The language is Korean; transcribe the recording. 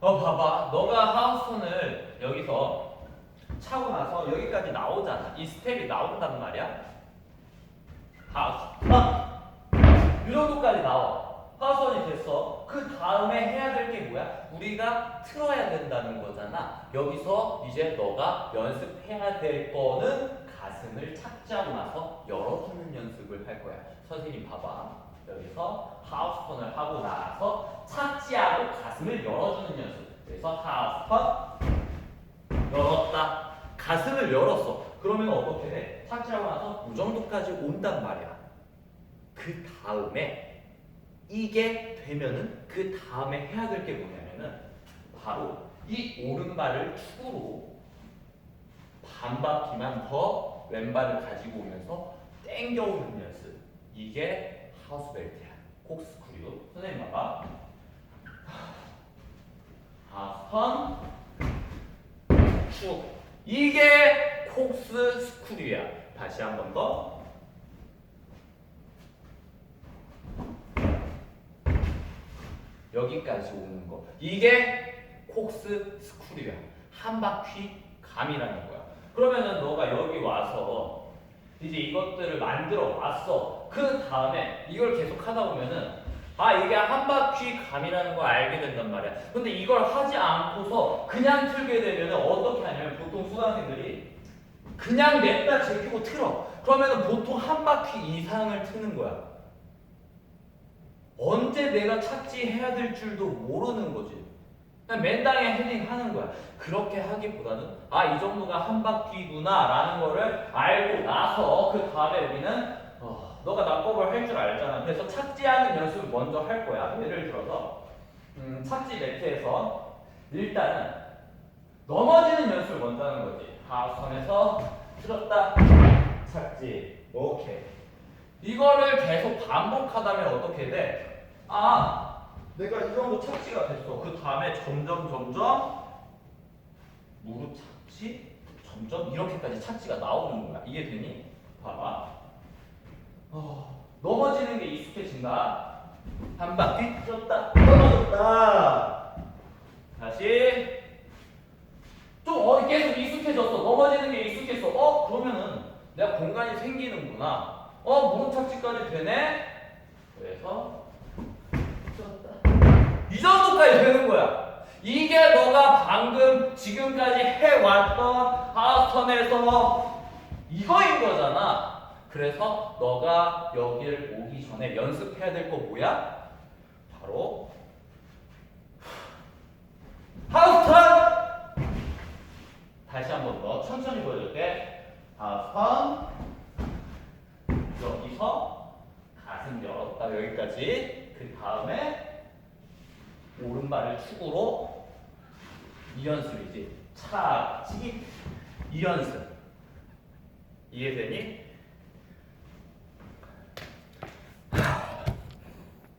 어 봐봐. 너가 하우스톤을 여기서 차고 나서 여기까지 나오잖아. 이 스텝이 나온단 말이야. 하우스톤 이 정도까지 나와. 하우스톤이 됐어. 그 다음에 해야 될 게 뭐야? 우리가 틀어야 된다는 거잖아. 여기서 이제 너가 연습해야 될 거는 가슴을 착지하고 나서 열어주는 연습을 할 거야. 선생님 봐봐. 여기서 하우스톤을 하고 나서 가슴을 열어주는 연습. 그래서 하우스톤 열었다. 가슴을 열었어. 그러면 어떻게 돼? 착지하고 나서 이 정도까지 온단 말이야. 그 다음에 이게 되면은 그 다음에 해야 될 게 뭐냐면은 바로 이 오른발을 축으로 반 바퀴만 더 왼발을 가지고 오면서 땡겨오는 연습. 이게 하우스 벨트야. 콕스크류. 선생님 봐봐. 하스턴 축. 이게 콕스 스크류야. 다시 한 번 더. 여기까지 오는 거. 이게 콕스 스크류야. 한 바퀴 감이라는 거야. 그러면은 너가 여기 와서 이제 이것들을 만들어 왔어. 그 다음에 이걸 계속 하다 보면은 아 이게 한 바퀴 감이라는 걸 알게 된단 말이야. 근데 이걸 하지 않고서 그냥 틀게 되면 어떻게 하냐면 보통 수강생들이 그냥 냅다 제끼고 틀어. 그러면은 보통 한 바퀴 이상을 트는 거야. 언제 내가 착지해야 될 줄도 모르는 거지. 그냥 맨땅에 헤딩 하는 거야. 그렇게 하기보다는 아 이 정도가 한 바퀴구나 라는 거를 알고 나서 그 다음에 우리는 어, 너가 낙법을 할 줄 알잖아. 그래서 착지하는 연습을 먼저 할 거야. 예를 들어서 음, 착지 매트에서 일단은 넘어지는 연습을 먼저 하는 거지. 하선에서 틀었다 착지 오케이. 이거를 계속 반복하다면 어떻게 돼? 아 내가 이 정도 착지가 됐어. 그 다음에 점점 점점 무릎 착지 점점 이렇게까지 착지가 나오는 거야. 이게 되니? 봐봐. 어, 넘어지는 게 익숙해진다. 한 바퀴 쪘다 떨어졌다. 다시 좀 어, 계속 익숙해졌어. 넘어지는 게 익숙했어. 어 그러면은 내가 공간이 생기는구나. 어 무릎 착지까지 되네. 그래서 쪘다. 이 정도까지 되는 거야. 이게 너가 방금 지금까지 해왔던 하스턴에서 이거인 거잖아. 그래서 너가 여기를 오기 전에 연습해야 될 거 뭐야? 바로 하스턴! 다시 한 번 더 천천히 보여줄게. 하스턴. 여기서 가슴 열었다 여기까지. 그 다음에 오른발을 축으로 이 연습이지. 착지 이 연습. 이해되니?